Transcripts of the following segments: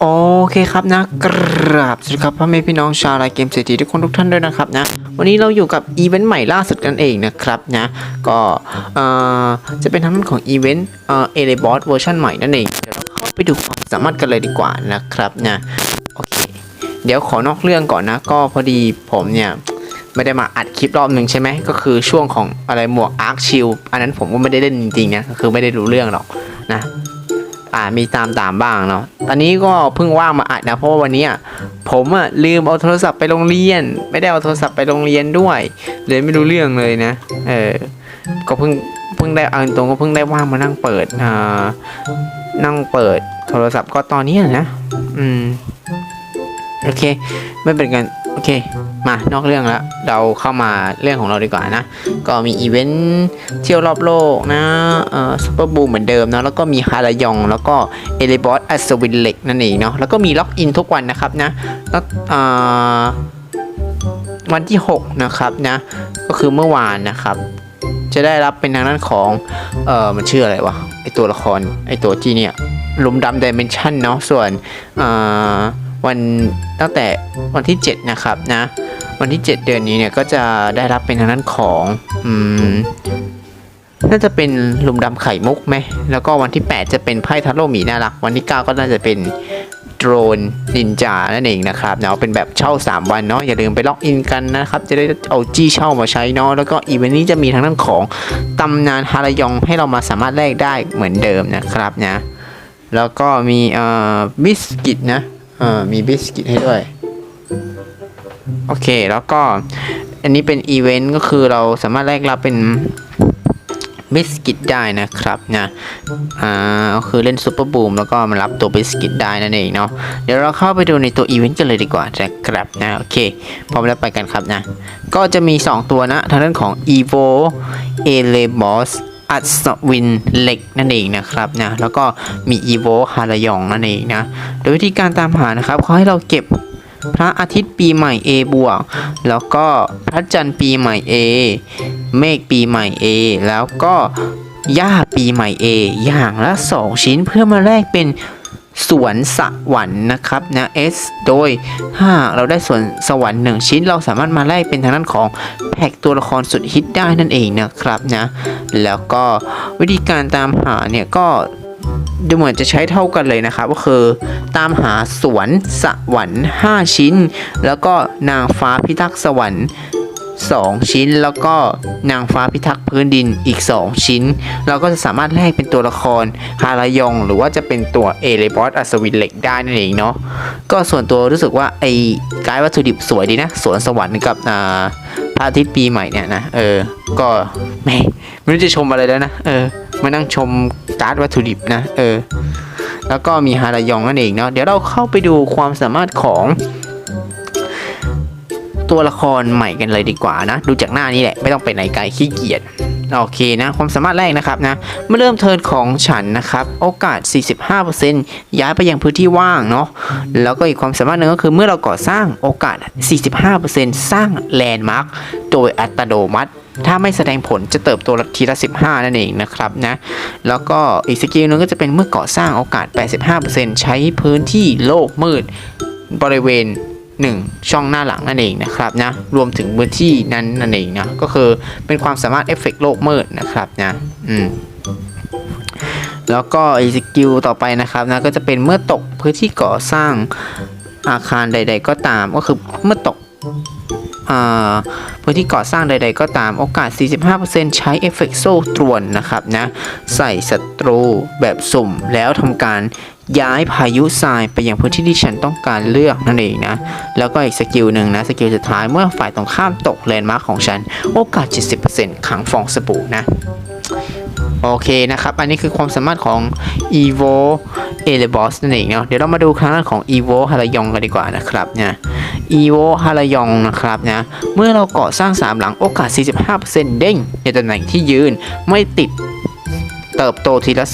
โอเคครับนะกราบสวัสดีครับพ่อแม่พี่น้องชาวไลน์เกมเศรษฐีทุกคนทุกท่านด้วยนะครับนะวันนี้เราอยู่กับอีเวนต์ใหม่ล่าสุดกันเองนะครับนะก็จะเป็นทางด้านของอีเวนต์เอเลบอสเวอร์ชันใหม่นั่นเองเดี๋ยวเราเข้าไปดูความสามารถกันเลยดีกว่านะครับนะโอเคเดี๋ยวขอนอกเรื่องก่อนนะ ก็พอดีผมเนี่ยไม่ได้มาอัดคลิปรอบหนึ่งใช่ไหมก็คือช่วงของอะไรหมวกอาร์คชิลอันนั้นผมก็ไม่ได้เล่นจริงๆนะคือไม่ได้รู้เรื่องหรอกนะ อ่ามีตามตามบ้างเนาะตอนนี้ก็เพิ่งว่างมาอัดนะเพราะว่าวันนี้ผมอะลืมเอาโทรศัพท์ไปโรงเรียน ไม่ได้เอาโทรศัพท์ไปโรงเรียนด้วย เลยไม่รู้เรื่องเลยนะเออก็เพิ่งเพิ่งได้เอาตรงก็เพิ่งได้ว่างมานั่งเปิดอ่านั่งเปิดโทรศัพท์ก็ตอนนี้นะอืมโอเค ไม่เป็นกัน อเค มานอกเรื่องแล้ว เราเข้ามาเรื่องของเราดีกว่านะ ก็มีอีเวนต์เที่ยวรอบโลกนะ เอ่อซูเปอร์บูมเหมือนเดิมเนาะ แล้วก็มีฮารายอง แล้วก็เอเลบอสอัศวินเหล็กนั่นเองเนาะ แล้วก็มีล็อกอินทุกวันนะครับนะแล้วอ่าวันที่ 6 นะครับนะ ก็คือเมื่อวานนะครับ จะได้รับเป็นทางด้านของ เอ่อ มันชื่ออะไรวะ ไอตัวละคร ไอตัวที่เนี่ยลุมดำดิเมนชันเนาะ ส่วน อ่า วันตั้งแต่วันที่ 7 นะครับนะ วันที่ 7 เดือนนี้เนี่ยก็จะได้รับเป็นทางด้านของอืมน่าจะเป็นหลุมดำไข่มุกไหม แล้วก็วันที่ 8 จะเป็นไพ่ทาโร่หมีน่ารัก วันที่ 9 ก็น่าจะเป็นโดรนนินจานั่นเองนะครับเนาะเป็นแบบเช่า 3 วันเนาะอย่าลืมไปล็อกอินกันนะครับ จะได้เอาจี้เช่ามาใช้เนาะแล้วก็อีเวนต์นี้จะมีทางด้านของตำนานฮารายองให้เรามาสามารถแลกได้เหมือนเดิมนะครับนะแล้วก็มีเอ่อบิสกิตนะ อ่อมีบิสกิตให้ด้วย โอเคแล้วก็ อันนี้เป็นอีเวนต์ก็คือเราสามารถแลกรับเป็นบิสกิตได้นะครับนะ อ่าก็คือเล่นซูเปอร์บูมแล้วก็มารับตัวบิสกิตได้นั่นเองเนาะ เดี๋ยวเราเข้าไปดูในตัวอีเวนต์กันเลยดีกว่านะครับนะ โอเค พร้อมแล้วไปกันครับนะ ก็จะมี 2 ตัวนะ ทางด้านของ evo e l e b o s อัศวินเหล็กนั่นเองนะครับนะแล้วก็มีอีโวฮารายองนั่นเองนะโดยวิธีการตามหานะครับเขาให้เราเก็บพระอาทิตย์ปีใหม่ A บวก แล้วก็พระจันทร์ปีใหม่ A เมฆปีใหม่ A แล้วก็หญ้าปีใหม่ A อย่างละ 2 ชิ้นเพื่อมาแลกเป็น สวนสวรรค์นะครับนะ S โดยถ้าเราได้สวนสวรรค์ 1 ชิ้น เราสามารถมาแลกเป็นทางด้านของแพ็กตัวละครสุดฮิตได้นั่นเองนะครับนะ แล้วก็วิธีการตามหาเนี่ยก็ดูเหมือนจะใช้เท่ากันเลยนะครับ ก็คือตามหาสวนสวรรค์ 5 ชิ้น แล้วก็นางฟ้าพิทักษ์สวรรค์ 2 ชิ้น แล้วก็นางฟ้าพิทักษ์พื้นดินอีก 2 ชิ้น เราก็จะสามารถแลกเป็นตัวละครฮารายอง หรือว่าจะเป็นตัวเอเลบอสอัศวินเหล็กได้นั่นเองเนาะก็ส่วนตัวรู้สึกว่าไอ้กายวัตถุดิบสวยดีนะสวนสวรรค์กับอ่าพระอาทิตย์ปีใหม่เนี่ยนะเออก็แหม่ไม่รู้จะชมอะไรแล้วนะเออมานั่งชมการ์ดวัตถุดิบนะเออแล้วก็มีฮารายองนั่นเองเนาะเดี๋ยวเราเข้าไปดูความสามารถของ ตัวละครใหม่กันเลยดีกว่านะ ดูจากหน้านี้แหละ ไม่ต้องไปไหนไกลขี้เกียจโอเคนะ ความสามารถแรกนะครับนะเมื่อเริ่มเทิร์นของฉันนะครับ โอกาส 45%ย้ายไปยังพื้นที่ว่างเนาะแล้วก็อีกความสามารถหนึ่งก็คือเมื่อเราก่อสร้างโอกาส 45%สร้างแลนด์มาร์คโดยอัตโนมัติถ้าไม่แสดงผลจะเติบโตทีละ 15 นั่นเองนะครับนะ แล้วก็อีกสกิลหนึงก็จะเป็นเมื่อก่อสร้างโอกาส 85%ใช้พื้นที่โลกมืดบริเวณ 1 ช่องหน้าหลังนั่นเองนะครับนะรวมถึงพื้นที่นั้นนั่นเองนะก็คือเป็นความสามารถเอฟเฟกต์โลกมืดนะครับนะอืมแล้วก็อีสกิลต่อไปนะครับนะก็จะเป็นเมื่อตกพื้นที่ก่อสร้างอาคารใด ๆ ก็ตามก็คือเมื่อตกพื้นที่ก่อสร้างใด ๆ ก็ตามโอกาส 45%ใช้เอฟเฟกต์โซ่ตรวนนะครับนะใส่ศัตรูแบบสุ่มแล้วทำการ ย้ายพายุทรายไปยังพื้นที่ที่ฉันต้องการเลือกนั่นเองนะ แล้วก็อีกสกิลหนึ่งนะ สกิลสุดท้ายเมื่อฝ่ายตรงข้ามตกแลนมาร์คของฉัน โอกาส 70%ขังฟองสบู่นะ โอเคนะครับ อันนี้คือความสามารถของ evo e l e b o s นั่นเองเนาะ เดี๋ยวเรามาดูครั้งของ evo ฮารายองกันดีกว่านะครับเนี่ย evo ฮารายองนะครับนะ เมื่อเราก่อสร้าง 3 หลังโอกาส 45%เด้งในตำแหน่งที่ยืนไม่ติด เติบโตทีละ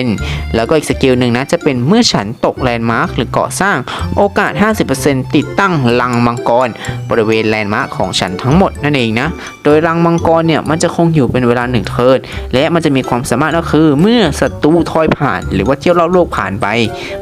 10%แล้วก็อีกสกิลหนึ่งนะจะเป็นเมื่อฉันตกแลนด์มาร์คหรือก่อสร้างโอกาส 50%ติดตั้งลังมังกร บริเวณแลนด์มาร์คของฉันทั้งหมดนั่นเองนะ โดยรังมังกรเนี่ยมันจะคงอยู่เป็นเวลาหนึ่งเทิร์นและมันจะมีความสามารถก็คือ เมื่อศัตรูทอยผ่าน หรือว่าเที่ยวรอบโลกผ่านไป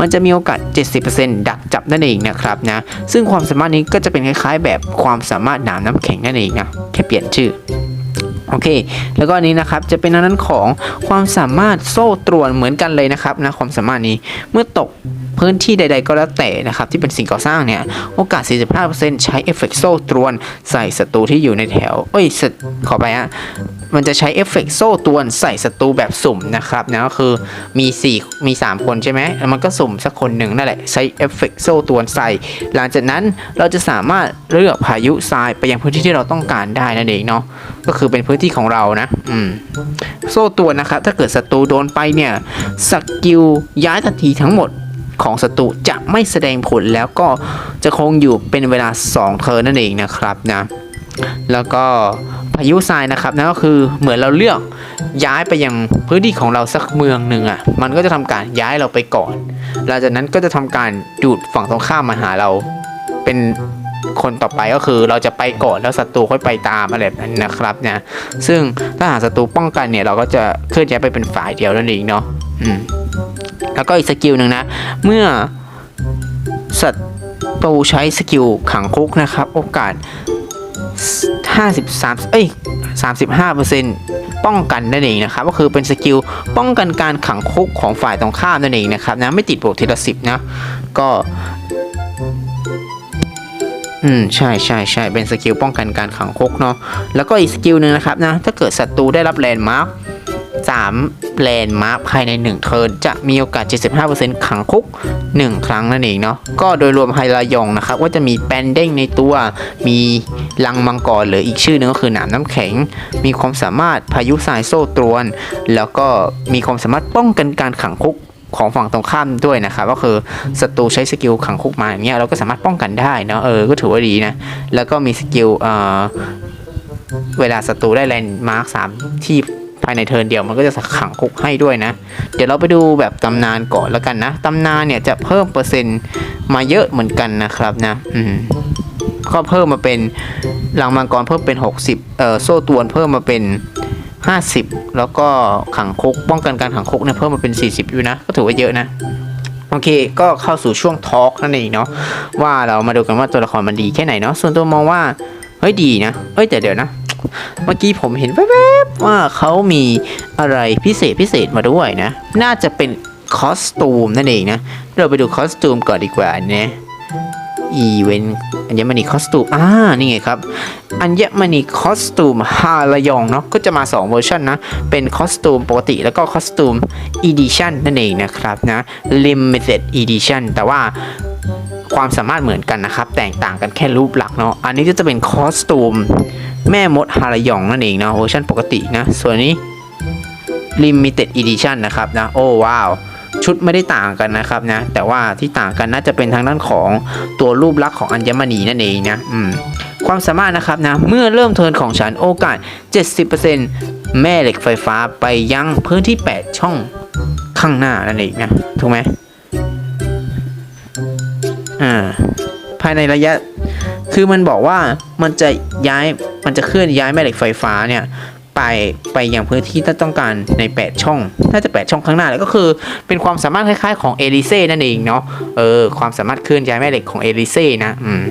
มันจะมีโอกาส 70%ดักจับนั่นเองนะครับนะซึ่งความสามารถนี้ก็จะเป็นคล้ายๆ แบบความสามารถหนามน้ำแข็งนั่นเองนะแค่เปลี่ยนชื่อ โอเค แล้วก็อันนี้นะครับจะเป็นอันนั้นของความสามารถโซ่ตรวนเหมือนกันเลยนะครับนะความสามารถนี้เมื่อตก พื้นที่ใด ๆ ก็แล้วแต่นะครับที่เป็นสิ่งก่อสร้างเนี่ยโอกาส 45%ใช้เอฟเฟกต์โซ่ตรวนใส่ศัตรูที่อยู่ในแถวเอ้ยขอไปฮะมันจะใช้เอฟเฟกต์โซ่ตรวนใส่ศัตรูแบบสุ่มนะครับนะก็คือมี4มี 3 คนใช่ไหมแล้วมันก็สุ่มสักคนหนึ่งนั่นแหละใช้เอฟเฟกต์โซ่ตรวนใส่ หลังจากนั้นเราจะสามารถเลือกพายุทรายไปยังพื้นที่ที่เราต้องการได้นั่นเองเนาะก็คือเป็นพื้นที่ของเรานะอืมโซ่ตัวนะครับถ้าเกิดศัตรูโดนไปเนี่ยสกิลย้ายทันทีทั้งหมด ของศัตรูจะไม่แสดงผลแล้วก็จะคงอยู่เป็นเวลา 2 เทิร์นนั่นเองนะครับนะแล้วก็พายุทรายนะครับนั่นก็คือเหมือนเราเลือกย้ายไปยังพื้นที่ของเราสักเมืองหนึ่งอะ่ะมันก็จะทำการย้ายเราไปก่อนหลังจากนั้นก็จะทำการดูดฝั่งตรงข้ามมาหาเราเป็นคนต่อไปก็คือเราจะไปก่อนแล้วศัตรูค่อยไปตามอะไรแบบนั้นนะครับนะซึ่งถ้าหากศัตรูป้องกันเนี่ยเราก็จะเคลื่อนย้ายไปเป็นฝ่ายเดียวนั่นเองเนาะอืม แล้วก็อีกสกิลหนึ่งนะ เมื่อศัตรูใช้สกิลขังคุกนะครับ โอกาส 53เอ้ย35เปอร์เซ็นต์ป้องกันนั่นเองนะครับ ก็คือเป็นสกิลป้องกันการขังคุกของฝ่ายตรงข้ามนั่นเองนะครับนะไม่ติดบวกทีละสิบนะ ก็อืมใช่ใช่ใช่เป็นสกิลป้องกันการขังคุกเนาะแล้วก็อีกสกิลหนึ่งนะครับนะถ้าเกิดศัตรูได้รับแลนด์มาร์ค3 แลนด์มาร์คภายใน 1 เทิร์นจะมีโอกาส 75%ขังคุก 1 ครั้งนั่นเองเนาะก็โดยรวมไฮไลยองนะครับว่าจะมีแปนเด้งในตัวมีลังมังกรหรืออีกชื่อหนึงก็คือหนามน้ำแข็ง มีความสามารถพายุสายโซ่ตรวน แล้วก็มีความสามารถป้องกันการขังคุกของฝั่งตรงข้ามด้วยนะครับก็คือศัตรูใช้สกิลขังคุกมาอย่างเงี้ยเราก็สามารถป้องกันได้เนาะเออก็ถือว่าดีนะ แล้วก็มีสกิลเอ่อเวลาศัตรูได้แลนด์มาร์คสามที่ ภายในเทิร์นเดียวมันก็จะขังคุกให้ด้วยนะ เดี๋ยวเราไปดูแบบตำนานก่อนแล้วกันนะตำนานเนี่ยจะเพิ่มเปอร์เซ็นต์มาเยอะเหมือนกันนะครับนะอืมก็เพิ่มมาเป็นหลังมังกรเพิ่มเป็น 60เอ่อโซ่ตวนเพิ่มมาเป็น 50 แล้วก็ขังคุกป้องกันการขังคุกเนี่ยเพิ่มมาเป็น 40 อยู่นะ ก็ถือว่าเยอะนะโอเค ก็เข้าสู่ช่วงทอล์กนั่นเองเนาะว่าเรามาดูกันว่าตัวละครมันดีแค่ไหนเนาะส่วนตัวมองว่าเฮ้ยดีนะเฮ้ยแต่เดี๋ยวนะ เมื่อกี้ผมเห็นแวบๆว่าเขามีอะไรพิเศษพิเศษมาด้วยนะ น่าจะเป็นคอสตูมนั่นเองนะ เราไปดูคอสตูมก่อนดีกว่านี่ยอีเวนต์อัญมณีคอสตูมอ่านี่ไงครับ อัญมณีคอสตูมฮาลยองเนาะก็จะมา 2 เวอร์ชันนะ เป็นคอสตูมปกติแล้วก็คอสตูมอีดิชันนั่นเองนะครับนะ limited edition แต่ว่าความสามารถเหมือนกันนะครับ แตกต่างกันแค่รูปหลักเนาะอันนี้ก็จะเป็นคอสตูม แม่มดฮาลยองนั่นเองนะเวอร์ชันปกตินะ ส่วนนี้ limited edition นะครับนะ โอ้ว้าวชุดไม่ได้ต่างกันนะครับนะ แต่ว่าที่ต่างกันน่าจะเป็นทางด้านของตัวรูปลักษณ์ของอัญมณีนั่นเองนะอืมความสามารถนะครับนะ เมื่อเริ่มเทิร์นของฉันโอกาส 70%แม่เหล็กไฟฟ้าไปยังพื้นที่ 8 ช่องข้างหน้านั่นเองนะ ถูกไหมอ่าภายในระยะ คือมันบอกว่ามันจะย้ายมันจะเคลื่อนย้ายแม่เหล็กไฟฟ้าเนี่ยไปไปอยังพื้นที่ที่ต้องการใน 8 ช่อง น่าจะ 8 ช่องข้างหน้าเลยก็คือเป็นความสามารถคล้ายๆของเอลิเซ่นั่นเองเนาะ เออ ความสามารถเคลื่อนย้ายแม่เหล็กของเอลิเซ่นะ อืม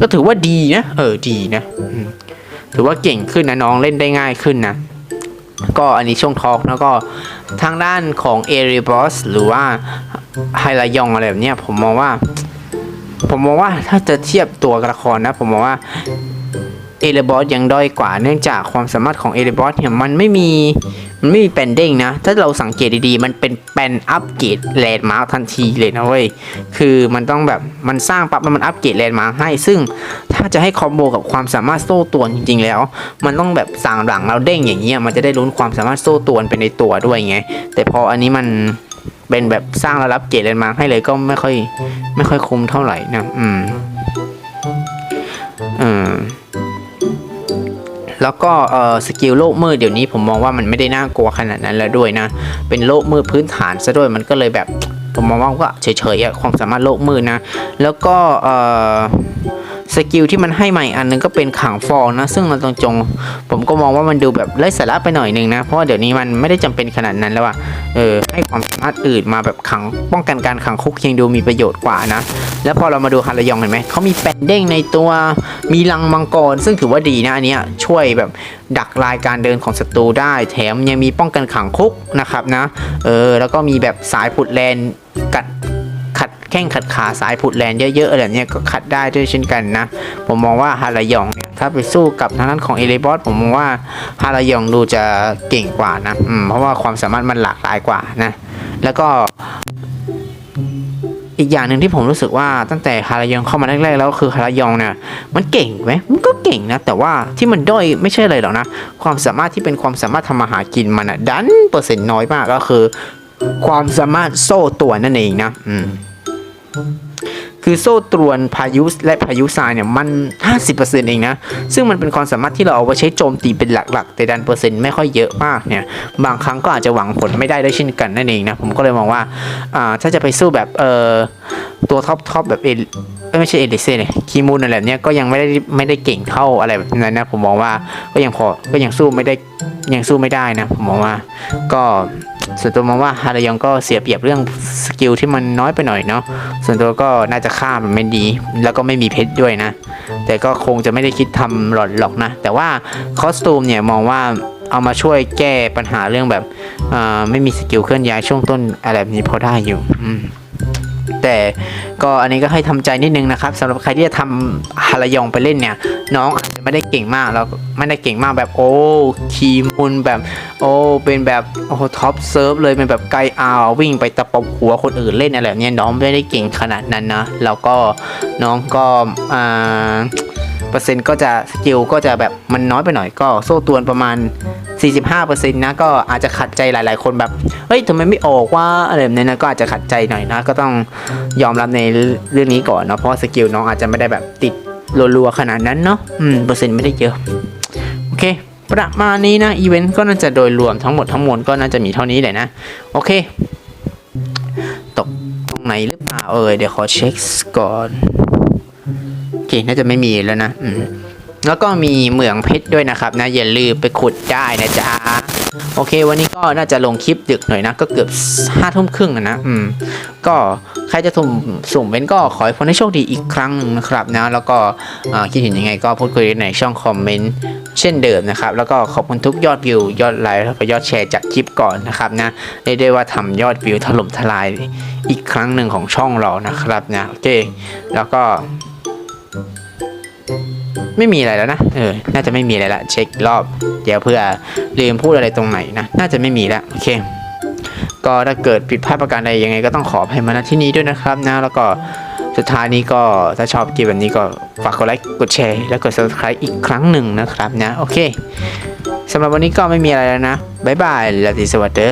ก็ถือว่าดีนะ เออ ดีนะ ถือว่าเก่งขึ้นนะน้องเล่นได้ง่ายขึ้นนะ ก็อันนี้ช่วงทอล์กแล้วก็ทางด้านของเอริบอสหรือว่าไฮไลยองอะไรแบบเนี้ยผมมองว่า ผมมองว่าถ้าจะเทียบตัวละครนะ ผมมองว่าเอริบอสยังด้อยกว่าเนื่องจากความสามารถของเอริบอสเนี่ยมันไม่มีมันไม่มีแปนเด้งนะ ถ้าเราสังเกตดีๆ มันเป็นแปนอัปเกรดแลนด์มาร์คทันทีเลยนะเว้ย คือมันต้องแบบมันสร้างปั๊บมันอัปเกรดแลนด์มาร์คให้ ซึ่งถ้าจะให้คอมโบกับความสามารถโซ่ตรวนจริงๆ แล้ว มันต้องแบบสั่งหลังเราเด้งอย่างเงี้ยมันจะได้ลุ้นความสามารถโซ่ตรวนไปในตัวด้วยไง แต่พออันนี้มัน เป็นแบบสร้างแล้วรับเกรดแลนด์มาร์คให้เลยก็ไม่ค่อย ไม่ค่อยคุ้มเท่าไหร่นะอืมอืมแล้วก็เอ่อสกิลโลกมืดเดี๋ยวนี้ผมมองว่ามันไม่ได้น่ากลัวขนาดนั้นแล้วด้วยนะ เป็นโลกมืดพื้นฐานซะด้วยมันก็เลยแบบผมมองว่าก็เฉยๆอะความสามารถโลกมืดนะ แล้วก็เอ่อ สกิลที่มันให้ใหม่อันนึงก็เป็นขังฟองนะ ซึ่งมันตรงจงๆผมก็มองว่ามันดูแบบไร้สาระไปหน่อยนึงนะ เพราะว่าเดี๋ยวนี้มันไม่ได้จำเป็นขนาดนั้นแล้วอะเออให้ความสามารถอื่นมาแบบขังป้องกันการขังคุกยังดูมีประโยชน์กว่านะ แล้วพอเรามาดูฮารายองเห็นไหมเขามีแปนเด้งในตัวมีลังมังกร ซึ่งถือว่าดีนะอันนี้ช่วยแบบดักลายการเดินของศัตรูได้ แถมยังมีป้องกันขังคุกนะครับนะเออแล้วก็มีแบบสายผุดแลนกัด แข้งขัดขาสายผุดแลนเยอะๆอะไรเนี้ยก็ขัดได้ด้วยเช่นกันนะ ผมมองว่าฮารายองเนี่ยถ้าไปสู้กับทางด้านของเอเลบอสผมมองว่าฮารายองดูจะเก่งกว่านะอืมเพราะว่าความสามารถมันหลากหลายกว่านะ แล้วก็อีกอย่างหนึ่งที่ผมรู้สึกว่าตั้งแต่ฮารายองเข้ามาแรกๆแล้วคือฮารายองเนี่ยมันเก่งไหมมันก็เก่งนะ แต่ว่าที่มันด้อยไม่ใช่เลยหรอกนะ ความสามารถที่เป็นความสามารถทำมาหากินมันอะดันเปอร์เซ็นต์น้อยมากก็คือ ความสามารถโซ่ตัวนั่นเองนะ อืม คือโซ่ตรวนพายุและพายุทรายเนี่ยมัน 50%เองนะ ซึ่งมันเป็นความสามารถที่เราเอาไว้ใช้โจมตีเป็นหลักๆ แต่ดันเปอร์เซ็นต์ไม่ค่อยเยอะมากเนี่ย บางครั้งก็อาจจะหวังผลไม่ได้ได้เช่นกันนั่นเองนะ ผมก็เลยมองว่า อ่า ถ้าจะไปสู้แบบ เอ่อ ตัวท็อปท็อปแบบเอไม่ใช่เอลิเซ่เนี่ยคีมูนอะไรแบบนี้ก็ยังไม่ได้ไม่ได้เก่งเท่าอะไรแบบนั้นนะ ผมมองว่าก็ยังพอ ก็ยังสู้ไม่ได้ ยังสู้ไม่ได้นะ ผมมองว่า ก็ส่วนตัวมองว่าฮารายองก็เสียเปรียบเรื่องสกิลที่มันน้อยไปหน่อยเนาะส่วนตัวก็น่าจะฆ่ามันไม่ดี แล้วก็ไม่มีเพชรด้วยนะ แต่ก็คงจะไม่ได้คิดทำหลอดหรอกนะ แต่ว่าคอสตูมเนี่ยมองว่าเอามาช่วยแก้ปัญหาเรื่องแบบไม่มีสกิลเคลื่อนย้ายช่วงต้นอะไรแบบนี้พอได้อยู่อื แต่ก็อันนี้ก็ให้ทำใจนิดนึงนะครับสำหรับใครที่จะทำฮารายองไปเล่นเนี่ย น้องอาจจะไม่ได้เก่งมากแล้วไม่ได้เก่งมากแบบโอ้คีมุนแบบ โอ้เป็นแบบโอ้ท็อปเซิร์ฟเลยเป็นแบบไกอาวิ่งไปตะปบหัวคนอื่นเล่นอะไรแบบนี้น้องไม่ได้เก่งขนาดนั้นนะแล้วก็น้องก็อ่า เปอร์เซ็นต์ก็จะสกิลก็จะแบบมันน้อยไปหน่อยก็โซ่ตวนประมาณ 45%นะก็อาจจะขัดใจหลาย ๆ คนแบบเฮ้ยทำไมไม่ออกว่าอะไรแบบนี้นะก็อาจจะขัดใจหน่อยนะ ก็ต้องยอมรับในเรื่องนี้ก่อนเนาะเพราะสกิลน้องอาจจะไม่ได้แบบติดรัวๆขนาดนั้นเนาะอืมเปอร์เซ็นต์ไม่ได้เยอะโอเคประมาณนี้นะอีเวนต์ก็น่าจะโดยรวมทั้งหมดทั้งมวลก็น่าจะมีเท่านี้แหละนะ โอเค ตกตรงไหนหรือเปล่าเออเดี๋ยวขอเช็คก่อน เคน่าจะไม่มีแล้วนะอืมแล้วก็มีเหมืองเพชรด้วยนะครับนะอย่าลืมไปขุดได้นะจ๊ะโอเค วันนี้ก็น่าจะลงคลิปดึกหน่อยนะ ก็เกือบห้าทุ่มครึ่งนะอืมก็ใครจะสุ่มสุ่มเว้นก็ขอให้คนให้โชคดีอีกครั้งนึงนะครับนะ แล้วก็คิดเห็นยังไงก็พูดคุยในช่องคอมเมนต์เช่นเดิมนะครับ แล้วก็ขอบคุณทุกยอดวิว ยอดไลค์แล้วก็ยอดแชร์จากคลิปก่อนนะครับนะเรียกได้ว่าทำยอดวิวถล่มทลายอีกครั้งหนึ่งของช่องเรานะครับนะโอเคแล้วก็ ไม่มีอะไรแล้วนะ เออ น่าจะไม่มีอะไรละ เช็ครอบ เดี๋ยวเพื่อลืมพูดอะไรตรงไหนนะ น่าจะไม่มีแล้วโอเค ก็ถ้าเกิดผิดพลาดประการใดยังไงก็ต้องขออภัยมาณที่นี้ด้วยนะครับนะ แล้วก็สุดท้ายนี้ก็ถ้าชอบคลิปแบบนี้ก็ฝากกดไลค์ กดแชร์ และกด subscribe อีกครั้งหนึ่งนะครับนะ โอเค สำหรับวันนี้ก็ไม่มีอะไรแล้วนะ บ๊ายบายและสวัสดี